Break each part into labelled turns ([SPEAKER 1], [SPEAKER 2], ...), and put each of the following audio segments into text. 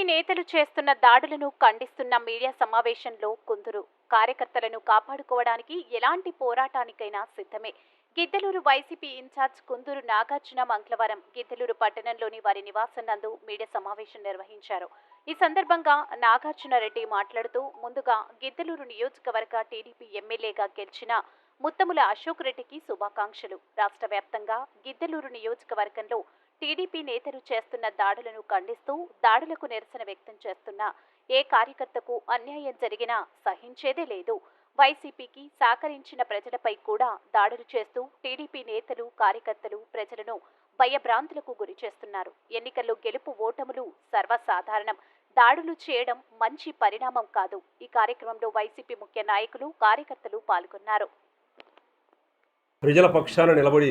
[SPEAKER 1] TDP నేతలు చేస్తున్న దాడులను ఖండిస్తున్న మీడియా సమావేశంలో కుందరు కార్యకర్తలను కాపాడుకోవడానికి ఎలాంటి పోరాటానికైనా సిద్ధమే. గిద్దలూరు వైసీపీ ఇన్ఛార్జ్ కుందూరు నాగార్జున మంగళవారం గిద్దలూరు పట్టణంలోని వారి నివాసం నందు మీడియా సమావేశం నిర్వహించారు. ఈ సందర్భంగా నాగార్జున రెడ్డి మాట్లాడుతూ ముందుగా గిద్దలూరు నియోజకవర్గ టీడీపీ ఎమ్మెల్యేగా గెలిచిన ముత్తముల అశోక్ రెడ్డికి శుభాకాంక్షలు. రాష్ట్ర వ్యాప్తంగా గిద్దలూరు నియోజకవర్గంలో టీడీపీ నేతలు చేస్తున్న దాడులను ఖండిస్తూ దాడులకు నిరసన వ్యక్తం చేస్తున్న ఏ కార్యకర్తకు అన్యాయం జరిగినా సహించేదే లేదు. వైసీపీకి సహకరించిన ప్రజలపై కూడా దాడులు చేస్తూ టీడీపీ నేతలు కార్యకర్తలు ప్రజలను భయభ్రాంతులకు గురి చేస్తున్నారు. ఎన్నికల్లో గెలుపు ఓటములు సర్వసాధారణం. దాడులు చేయడం మంచి పరిణామం కాదు. ఈ కార్యక్రమంలో వైసీపీ ముఖ్య నాయకులు కార్యకర్తలు పాల్గొన్నారు.
[SPEAKER 2] ప్రజల పక్షాన నిలబడి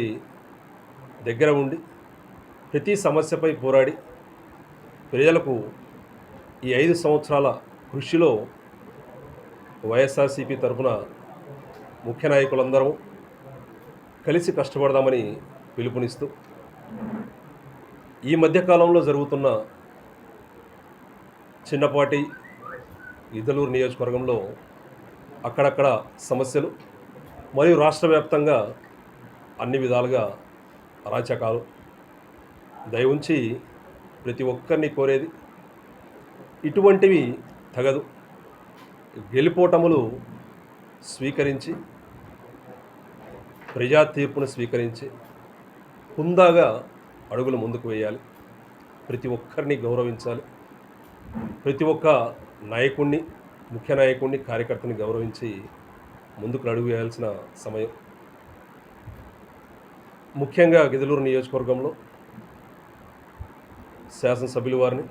[SPEAKER 2] దగ్గర ఉండి ప్రతి సమస్యపై పోరాడి ప్రజలకు ఈ ఐదు సంవత్సరాల కృషిలో వైఎస్ఆర్సీపీ తరఫున ముఖ్య నాయకులందరం కలిసి కష్టపడదామని పిలుపునిస్తూ ఈ మధ్యకాలంలో జరుగుతున్న చిన్నపాటి ఇద్దలూరు నియోజకవర్గంలో అక్కడక్కడ సమస్యలు మరియు రాష్ట్ర వ్యాప్తంగా అన్ని విధాలుగా అరాచకాలు దయవుంచి ప్రతి ఒక్కరిని కోరేది ఇటువంటివి తగదు. గెలిపోటములు స్వీకరించి ప్రజా తీర్పును స్వీకరించి హుందాగా అడుగులు ముందుకు వేయాలి. ప్రతి ఒక్కరిని గౌరవించాలి. ప్రతి ఒక్క నాయకుణ్ణి ముఖ్య నాయకుణ్ణి కార్యకర్తని గౌరవించి ముందుకు అడుగు వేయాల్సిన సమయం. ముఖ్యంగా గిదలూరు నియోజకవర్గంలో శాసనసభ్యుల వారిని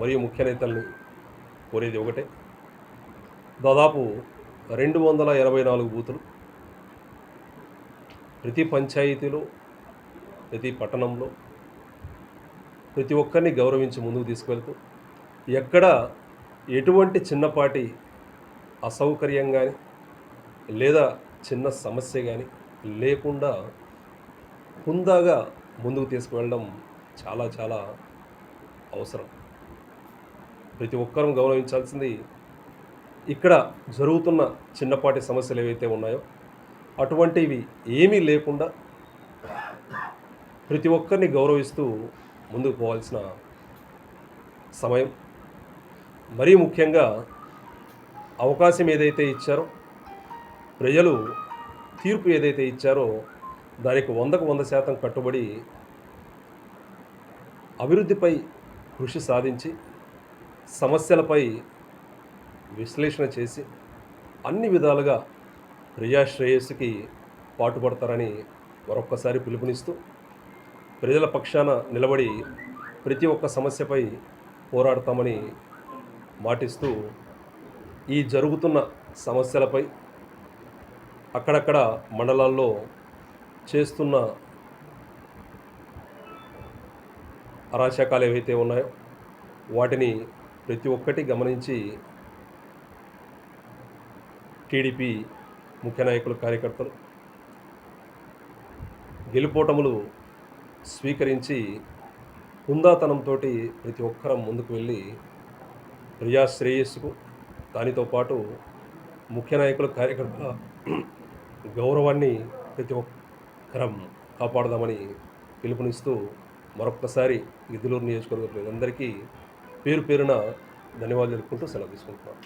[SPEAKER 2] మరియు ముఖ్య నేతల్ని కోరేది ఒకటే. దాదాపు రెండు వందల ఎనభై నాలుగు బూతులు ప్రతి పంచాయతీలో ప్రతి పట్టణంలో ప్రతి ఒక్కరిని గౌరవించి ముందుకు తీసుకువెళ్తూ ఎక్కడ ఎటువంటి చిన్నపాటి అసౌకర్యం కానీ లేదా చిన్న సమస్య కానీ లేకుండా హుందాగా ముందుకు తీసుకువెళ్ళడం చాలా చాలా అవసరం. ప్రతి ఒక్కరూ గౌరవించాల్సింది ఇక్కడ జరుగుతున్న చిన్నపాటి సమస్యలు ఏవైతే ఉన్నాయో అటువంటివి ఏమీ లేకుండా ప్రతి ఒక్కరిని గౌరవిస్తూ ముందుకు పోవాల్సిన సమయం. మరీ ముఖ్యంగా అవకాశం ఏదైతే ఇచ్చారో ప్రజలు తీర్పు ఏదైతే ఇచ్చారో దానికి వందకు వంద శాతం కట్టుబడి అభివృద్ధిపై కృషి సాధించి సమస్యలపై విశ్లేషణ చేసి అన్ని విధాలుగా ప్రజాశ్రేయస్సుకి పాటుపడతారని మరొక్కసారి పిలుపునిస్తూ ప్రజల పక్షాన నిలబడి ప్రతి ఒక్క సమస్యపై పోరాడతామని మాటిస్తూ ఈ జరుగుతున్న సమస్యలపై అక్కడక్కడ మండలాల్లో చేస్తున్న అరాచకాలు ఏవైతే ఉన్నాయో వాటిని ప్రతి ఒక్కటి గమనించి టీడీపీ ముఖ్య నాయకులు కార్యకర్తలు గెలుపోటములు స్వీకరించి హుందాతనంతో ప్రతి ఒక్కరం ముందుకు వెళ్ళి ప్రజా శ్రేయస్సుకు దానితో పాటు ముఖ్య నాయకులు కార్యకర్తల గౌరవాన్ని ప్రతి ఒక్కరం కాపాడదామని పిలుపునిస్తూ మరొక్కసారి గిద్దలూరు నియోజకవర్గ ప్రజలందరికీ పేరు పేరున ధన్యవాదాలు తెలుపుకుంటూ సెలవు తీసుకుంటున్నాను